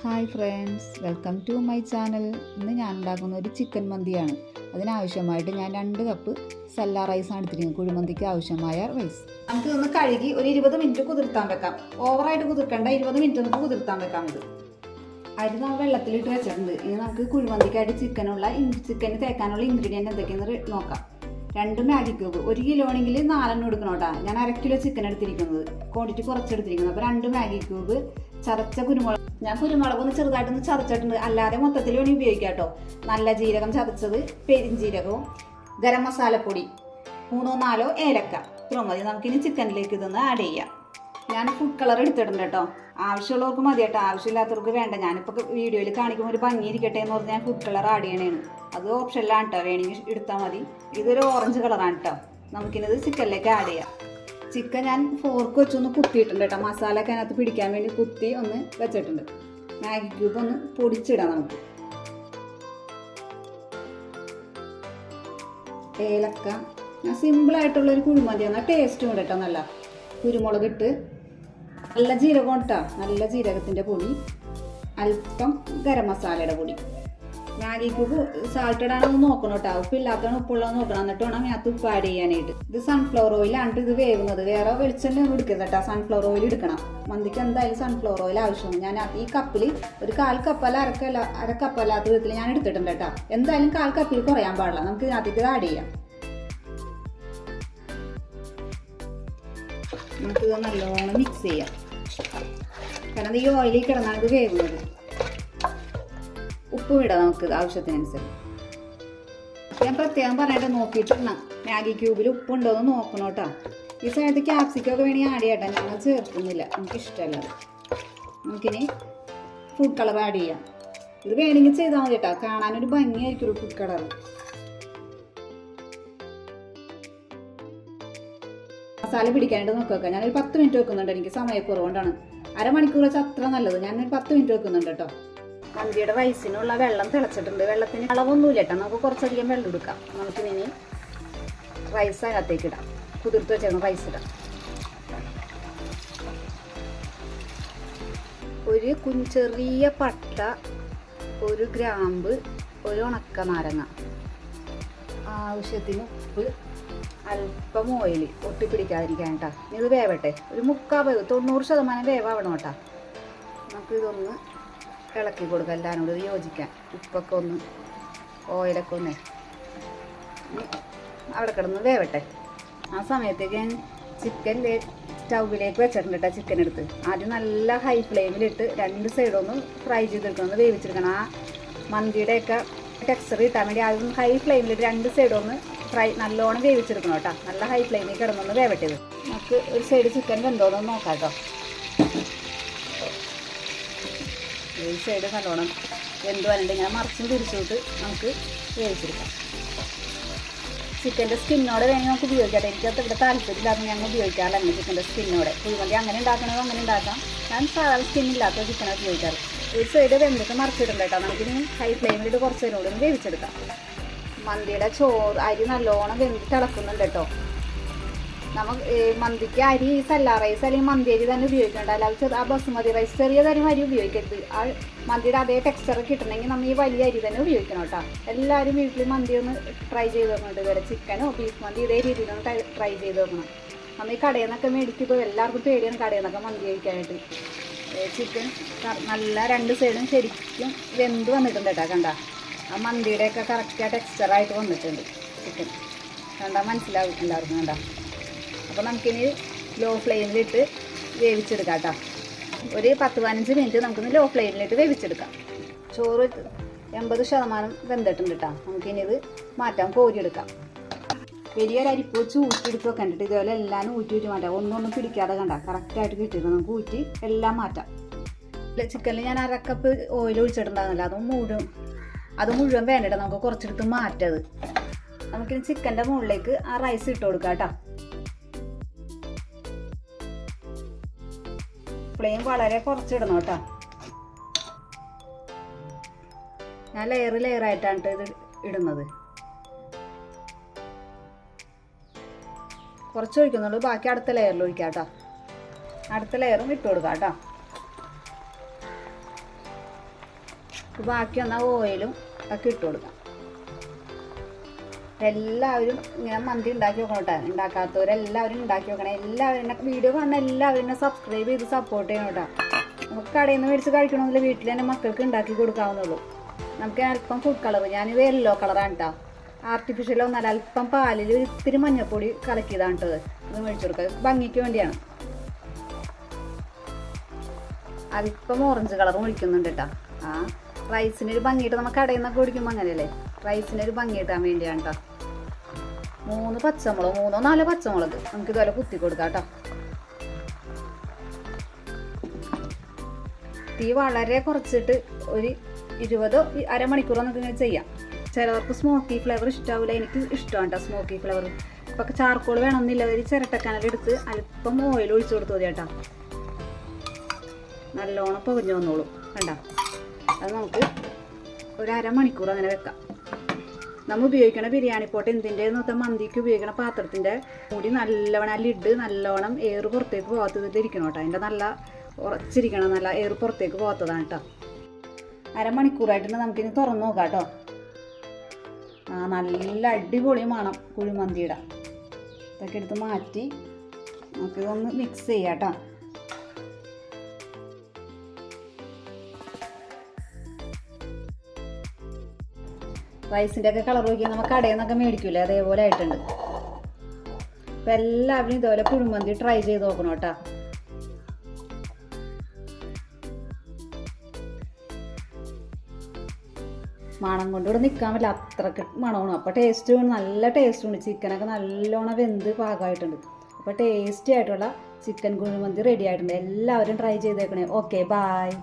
Hi friends welcome to my channel. ഇന്ന് ഞാൻ ഉണ്ടാക്കുന്ന ഒരു ചിക്കൻ മന്തിയാണ്. അതിനാവശ്യമായിട്ട് ഞാൻ രണ്ട് കപ്പ് സല്ല റൈസാണ് എടുത്തിരിക്കുന്നത്. കുഴിമന്തിക്ക് ആവശ്യമായ റൈസ് നമുക്ക് ഒന്ന് കഴുകി ഒരു ഇരുപത് മിനിറ്റ് കുതിർത്താൻ വെക്കാം. ഓവറായിട്ട് കുതിർക്കേണ്ട ഇരുപത് മിനിറ്റ് നമുക്ക് കുതിർത്താൻ വെക്കാം ഇത്. അരി നമ്മൾ വെള്ളത്തിലിട്ട് വെച്ചിട്ടുണ്ട്. ഇനി നമുക്ക് കുഴിമന്തിക്കായിട്ട് ചിക്കനുള്ള ചിക്കന് തേക്കാനുള്ള ഇൻഗ്രീഡിയന്റ് എന്തൊക്കെയെന്ന് നോക്കാം. രണ്ട് മാഗി ക്യൂബ് ഒരു കിലോ ആണെങ്കിൽ നാലെണ്ണം എടുക്കണം കേട്ടോ. ഞാൻ അര കിലോ ചിക്കൻ എടുത്തിരിക്കുന്നത്. ക്വാണ്ടിറ്റി കുറച്ചെടുത്തിരിക്കുന്നത് അപ്പോൾ രണ്ട് മാഗി ക്യൂബ് ചതച്ച കുരുമുളക്. ഞാൻ കുരുമുളക് ഒന്ന് ചെറുതായിട്ടൊന്ന് ചതച്ചിട്ടുണ്ട്. അല്ലാതെ മൊത്തത്തിൽ വേണമെങ്കിൽ ഉപയോഗിക്കാം കേട്ടോ. നല്ല ജീരകം ചതച്ചത് പെരിഞ്ജീരകവും ഗരം മസാലപ്പൊടി. മൂന്നോ നാലോ ഏലക്ക. ഇത്രയും മതി. നമുക്കിനി ചിക്കനിലേക്ക് ഇതൊന്ന് ആഡ് ചെയ്യാം. ഞാൻ ഫുഡ് കളർ എടുത്തിട്ടുണ്ട് കേട്ടോ. ആവശ്യമുള്ളവർക്ക് മതി കേട്ടോ. ആവശ്യമില്ലാത്തവർക്ക് വേണ്ട. ഞാനിപ്പോൾ വീഡിയോയിൽ കാണിക്കുമ്പോൾ ഒരു ഭംഗിയിരിക്കട്ടെ എന്ന് പറഞ്ഞ് ഞാൻ ഫുഡ് കളർ ആഡ് ചെയ്യണേണ്. അത് ഓപ്ഷനിലാണ് കേട്ടോ വേണമെങ്കിൽ എടുത്താൽ മതി. ഇതൊരു ഓറഞ്ച് കളറാണ് കേട്ടോ നമുക്കിനത് ചിക്കനിലേക്ക് ആഡ് ചെയ്യാം. ചിക്കൻ ഞാൻ ഫോർക്ക് വെച്ചൊന്ന് കുത്തിയിട്ടുണ്ട് കേട്ടോ മസാല ഒക്കെ അതിനകത്ത് പിടിക്കാൻ വേണ്ടി കുത്തി ഒന്ന് വെച്ചിട്ടുണ്ട്. മാഗി ക്യൂബ് ഒന്ന് പൊടിച്ചിടാം നമുക്ക്. ഏലക്ക. സിമ്പിളായിട്ടുള്ളൊരു കുഴിമന്തിയാണ് ടേസ്റ്റും ഉണ്ട് കേട്ടോ നല്ല. കുരുമുളക് ഇട്ട് നല്ല ജീരകം ഇട്ടാ നല്ല ജീരകത്തിന്റെ പൊടി. അല്പം ഗരം മസാലയുടെ പൊടി. മാഗി ക്യൂബ് സാൾട്ടഡ് ആണെന്ന് നോക്കണം കേട്ടോ. ഉപ്പില്ലാത്തതാണ് ഉപ്പുള്ളതെന്ന് നോക്കണം. എന്നിട്ട് വേണം അതിനകത്ത് ഉപ്പ് ആഡ് ചെയ്യാനായിട്ട്. ഇത് സൺഫ്ലവർ ഓയിൽ ഓയിലാണ് ഇത് വേവുന്നത്. വേറെ വെളിച്ചെണ്ണ ഒന്നും എടുക്കരുത് കേട്ടോ. സൺഫ്ലവർ ഓയിൽ എടുക്കണം. മന്തിക്ക് എന്തായാലും സൺഫ്ലവർ ഓയിൽ ആവശ്യമാണ്. ഞാൻ ഈ കപ്പിൽ ഒരു കാൽ കപ്പല്ല അരക്കല്ല അര കപ്പല്ലാത്ത വിധത്തിൽ ഞാൻ എടുത്തിട്ടുണ്ട് കേട്ടോ. എന്തായാലും കാൽ കപ്പിൽ കുറയാൻ പാടില്ല. നമുക്ക് ഇതിനകത്തേക്ക് ഇത് ആഡ് ചെയ്യാം. നമുക്കിത് നല്ലോണം മിക്സ് ചെയ്യാം. കാരണം ഈ ഓയിലിൽ കിടന്നാണ് ഇത് വേവുന്നത്. ഉപ്പും ഇടാം നമുക്ക് ആവശ്യത്തിനനുസരിച്ച്. ഞാൻ പ്രത്യേകം പറഞ്ഞിട്ട് നോക്കിയിട്ടിടണം മാഗി ക്യൂബിൽ ഉപ്പുണ്ടോ എന്ന് നോക്കണം കേട്ടോ. ഈ സമയത്ത് ക്യാപ്സിക്കൊക്കെ വേണമെങ്കിൽ ആഡ് ചെയ്യട്ടെ ഞങ്ങൾ ചേർക്കുന്നില്ല. നമുക്ക് ഇഷ്ടമല്ല നമുക്കിനി ഫുഡ് കളർ ആഡ് ചെയ്യാം. ഇത് വേണമെങ്കിൽ ചെയ്താൽ മതി കേട്ടോ. കാണാനൊരു ഭംഗിയായിരിക്കും ഫുഡ് കളർ മസാല പിടിക്കാനായിട്ട് നോക്കുക ഞാനൊരു പത്ത് മിനിറ്റ് വെക്കുന്നുണ്ട്. എനിക്ക് സമയക്കുറവുകൊണ്ടാണ്. അരമണിക്കൂർ വെച്ചാൽ അത്ര നല്ലത്. ഞാനൊരു പത്ത് മിനിറ്റ് വെക്കുന്നുണ്ട് കേട്ടോ. മന്തിയുടെ റൈസിനുള്ള വെള്ളം തിളച്ചിട്ടുണ്ട്. വെള്ളത്തിന് അളവൊന്നുമില്ല കേട്ടോ. നമുക്ക് കുറച്ചധികം വെള്ളം എടുക്കാം. നമുക്ക് ഇനി റൈസ് അതിനകത്തേക്ക് ഇടാം. കുതിർത്ത് വെച്ചേക്കണം റൈസ് ഇടാം. ഒരു കുഞ്ഞ് ചെറിയ പട്ട ഒരു ഗ്രാമ്പ് ഒരു ഉണക്ക നാരങ്ങ ആവശ്യത്തിന് ഉപ്പ് അല്പം ഓയിൽ ഒട്ടിപ്പിടിക്കാതിരിക്കാൻ കേട്ടോ. ഇത് വേവട്ടെ. ഒരു മുക്കാൽ വേവ് തൊണ്ണൂറ് ശതമാനം വേവാവണം കേട്ടോ. നമുക്ക് ഇതൊന്ന് ഇളക്കി കൊടുക്കാം എല്ലാവരും കൂടി യോജിക്കാൻ. ഉപ്പൊക്കെ ഒന്ന് ഓയിലൊക്കെ ഒന്ന് അവിടെ കിടന്ന് വേവട്ടെ. ആ സമയത്തേക്ക് ഞാൻ ചിക്കൻ സ്റ്റൗവിലേക്ക് വെച്ചിട്ടുണ്ട് കേട്ടോ ചിക്കൻ എടുത്ത്. ആദ്യം നല്ല ഹൈ ഫ്ലെയിമിലിട്ട് രണ്ട് സൈഡും ഒന്ന് ഫ്രൈ ചെയ്തെടുക്കണം. ഒന്ന് വേവിച്ചെടുക്കണം. ആ മന്തിയുടെയൊക്കെ ടെക്സ്ചർ കിട്ടാൻ വേണ്ടി ആദ്യം ഹൈ ഫ്ലെയിമിലിട്ട് രണ്ട് സൈഡും ഒന്ന് ഫ്രൈ നല്ലോണം വേവിച്ചെടുക്കണം കേട്ടോ നല്ല ഹൈ ഫ്ലെയിമിൽ കിടന്നൊന്ന് വേവട്ടത് നമുക്ക് ഒരു സൈഡ് ചിക്കൻ വെന്തോന്നൊന്ന് നോക്കാം കേട്ടോ ഈ സൈഡ് നല്ലോണം എന്ത് വരണ്ട് ഇങ്ങനെ മറിച്ചും തിരിച്ചിട്ട് നമുക്ക് വേവിച്ചെടുക്കാം. ചിക്കന്റെ സ്കിന്നോടെ വേണമെങ്കിൽ നമുക്ക് ഉപയോഗിക്കാം. എനിക്കത് ഇവിടെ താല്പര്യമില്ലാത്ത ഞങ്ങൾ ഉപയോഗിക്കാറില്ല ചിക്കന്റെ സ്കിന്നോടെ. കുഴിമന്തി അങ്ങനെ ഉണ്ടാക്കണമെങ്കിൽ അങ്ങനെ ഉണ്ടാക്കാം. ഞാൻ സാധാരണ സ്കിന്നില്ലാത്ത ചിക്കനാണ് ഉപയോഗിക്കാറ്. ഒരു സൈഡ് വെന്തിട്ട് മറിച്ചിട്ടുണ്ട് കേട്ടോ. നമുക്കിനി ഹൈ ഫ്ലെയിമിലിട്ട് കുറച്ച് നേരം കൂടി വേവിച്ചെടുക്കാം. മന്തിയുടെ ചോറ് അരി നല്ലോണം വെന്ത് തിളക്കുന്നുണ്ട് കേട്ടോ. നമുക്ക് മന്തിക്ക് അരി സല്ല റൈസ് അല്ലെങ്കിൽ മന്തി അരി തന്നെ ഉപയോഗിക്കേണ്ട അല്ലാതെ ചെറു ആ ബസുമതി റൈസ് ചെറിയ തരം അരി ഉപയോഗിക്കരുത്. ആ മന്തിയുടെ അതേ ടെക്സ്ചർ കിട്ടണമെങ്കിൽ നമ്മൾ ഈ വലിയ അരി തന്നെ ഉപയോഗിക്കണം കേട്ടോ. എല്ലാവരും വീട്ടിൽ മന്തി ഒന്ന് ട്രൈ ചെയ്ത് നോക്കുന്നുണ്ട് ഇതുവരെ. ചിക്കനോ ബീഫ് മന്തി ഇതേ രീതിയിലൊന്ന് ട്രൈ ചെയ്ത് നോക്കണം. നമ്മൾ ഈ കടയിൽ നിന്നൊക്കെ മേടിക്കുമ്പോൾ എല്ലാവർക്കും പേടിയാണ് കടയിൽ നിന്നൊക്കെ മന്തി കഴിക്കാനായിട്ട്. ചിക്കൻ നല്ല രണ്ട് സൈഡും ശരിക്കും വെന്ത് വന്നിട്ടുണ്ട് കേട്ടോ കണ്ട. ആ മന്തിയുടെയൊക്കെ കറക്റ്റ് ആ ടെക്സ്ചറായിട്ട് വന്നിട്ടുണ്ട് ചിക്കൻ കണ്ടാൽ മനസ്സിലാവും എല്ലാവർക്കും കണ്ട. അപ്പോൾ നമുക്കിനി ലോ ഫ്ലെയിമിലിട്ട് വേവിച്ചെടുക്കാം കേട്ടോ ഒരു പത്ത് പതിനഞ്ച് മിനിറ്റ് നമുക്കിന്ന് ലോ ഫ്ലെയിമിലിട്ട് വേവിച്ചെടുക്കാം. ചോറ് എൺപത് ശതമാനം വെന്തിട്ടുണ്ട് കേട്ടോ നമുക്കിനി ഇത് മാറ്റാം കോരിയെടുക്കാം. വലിയൊരു അരിപ്പ് വെച്ച് ഊറ്റിയെടുക്കുക കണ്ടിട്ട് ഇതുപോലെ എല്ലാം ഊറ്റി ഊറ്റി മാറ്റാം. ഒന്നൊന്നും പിടിക്കാതെ കണ്ട. കറക്റ്റായിട്ട് കിട്ടിയിരുന്നു നമുക്ക് ഊറ്റി എല്ലാം മാറ്റാം. ചിക്കനിൽ ഞാൻ അരക്കപ്പ് ഓയിൽ ഒഴിച്ചിട്ടുണ്ടാകുന്നില്ല അത് മുഴുവൻ അത് മുഴുവൻ വേണ്ടിട്ട് നമുക്ക് കുറച്ചെടുത്ത് മാറ്റത് നമുക്കിനി ചിക്കന്റെ മുകളിലേക്ക് ആ റൈസ് ഇട്ട് കൊടുക്കാം കേട്ടോ ഫ്ലെയിം വളരെ കുറച്ചിടണം കേട്ടോ. ഞാൻ ലെയർ ലെയർ ആയിട്ടാണ് ഇത് ഇടുന്നത്. കുറച്ച് ഒഴിക്കുന്നുള്ളൂ. ബാക്കി അടുത്ത ലെയറിൽ ഒഴിക്കാം കേട്ടോ അടുത്ത ലെയറും ഇട്ട് കൊടുക്കാം കേട്ടോ ബാക്കി വന്നാൽ ഓയിലും ഒക്കെ ഇട്ട് കൊടുക്കാം. എല്ലാവരും ഇങ്ങനെ മന്തി ഉണ്ടാക്കി വെക്കണം കേട്ടോ ഉണ്ടാക്കാത്തവരെല്ലാവരും ഉണ്ടാക്കി വെക്കണം. എല്ലാവരും എന്നെ വീഡിയോ കാണുന്ന എല്ലാവരും എന്നെ സബ്സ്ക്രൈബ് ചെയ്ത് സപ്പോർട്ട് ചെയ്യണം കേട്ടോ. നമുക്ക് കടയിൽ നിന്ന് മേടിച്ച് കഴിക്കണമെന്നില്ല വീട്ടിൽ തന്നെ മക്കൾക്ക് ഉണ്ടാക്കി കൊടുക്കാവുന്നുള്ളൂ നമുക്ക് അല്പം ഫുഡ് കളർ ഞാനിത് യെല്ലോ കളറാണ് കേട്ടോ ആർട്ടിഫിഷ്യൽ ഒന്നല്ല അല്പം പാലിൽ ഒരു ഇത്തിരി മഞ്ഞപ്പൊടി കലക്കിയതാണ് കേട്ടത് ഇത്. മേടിച്ചു കൊടുക്കുക ഭംഗിക്ക് വേണ്ടിയാണ്. അല്പം ഓറഞ്ച് കളർ ഒഴിക്കുന്നുണ്ട് കേട്ടോ ആ റൈസിനൊരു ഭംഗിയിട്ട് നമ്മൾ കടയിൽ നിന്നൊക്കെ കുടിക്കുമ്പോൾ അങ്ങനെയല്ലേ? റൈസിനൊരു ഭംഗി കിട്ടാൻ വേണ്ടിയാണ് കേട്ടോ മൂന്ന് പച്ചമുളക് മൂന്നോ നാലോ പച്ചമുളക് നമുക്ക് ഇതുപോലെ കുത്തി കൊടുക്കാം കേട്ടോ തീ വളരെ കുറച്ചിട്ട് ഒരു ഇരുപതോ അരമണിക്കൂറോ നമുക്ക് ഇങ്ങനെ ചെയ്യാം. ചിലവർക്ക് സ്മോക്കി ഫ്ലേവർ ഇഷ്ടാവില്ല എനിക്ക് ഇഷ്ടമാണ് കേട്ടോ സ്മോക്കി ഫ്ലേവർ ഇപ്പം ചാർക്കോൾ വേണമെന്നില്ല. ഒരു ചിരട്ടക്കനലെടുത്ത് അല്പം ഓയിൽ ഒഴിച്ചു കൊടുത്തു മതി കേട്ടോ. നല്ലോണം പൊതിഞ്ഞു വന്നോളൂ. കണ്ട? അത് നമുക്ക് ഒരു അരമണിക്കൂർ അങ്ങനെ വെക്കാം. നമ്മൾ ഉപയോഗിക്കണ ബിരിയാണി പോട്ട് എന്തിന്റെ വെച്ചാൽ മന്തിക്ക് ഉപയോഗിക്കണ പാത്രത്തിന്റെ മൂടി നല്ലവണ്ണം ആ ലിഡ് നല്ലോണം എയർ പുറത്തേക്ക് പോകാത്തത് ഇരിക്കണം കേട്ടോ. അതിന്റെ നല്ല ഉറച്ചിരിക്കണം നല്ല എയർ പുറത്തേക്ക് പോകാത്തതാണ് കേട്ടോ. അരമണിക്കൂറായിട്ടുണ്ട് നമുക്കിനി തുറന്നു നോക്കാം കേട്ടോ. ആ നല്ല അടിപൊളി മണം കുഴിമന്തിയുടെ. ഇതൊക്കെ എടുത്ത് മാറ്റി നമുക്കിതൊന്ന് മിക്സ് ചെയ്യാം കേട്ടോ. റൈസിന്റെ ഒക്കെ കളർ നോക്കിയാൽ നമ്മൾ കടയിൽ നിന്നൊക്കെ അതേപോലെ ആയിട്ടുണ്ട്. അപ്പം എല്ലാവരും ഇതുപോലെ കുഴിമന്തി ട്രൈ ചെയ്ത് നോക്കണം കേട്ടോ. മണം കൊണ്ട് ഇവിടെ നിൽക്കാൻ പറ്റില്ല. അത്രയ്ക്ക് മണമാണ്. അപ്പോൾ ടേസ്റ്റ് നല്ല ടേസ്റ്റ് ഉണ്ട്. ചിക്കനൊക്കെ നല്ലോണം വെന്ത് പാകമായിട്ടുണ്ട്. അപ്പോൾ ടേസ്റ്റി ആയിട്ടുള്ള ചിക്കൻ കുഴിമന്തി റെഡി ആയിട്ടുണ്ട്. എല്ലാവരും ട്രൈ ചെയ്തേക്കണേ. Okay bye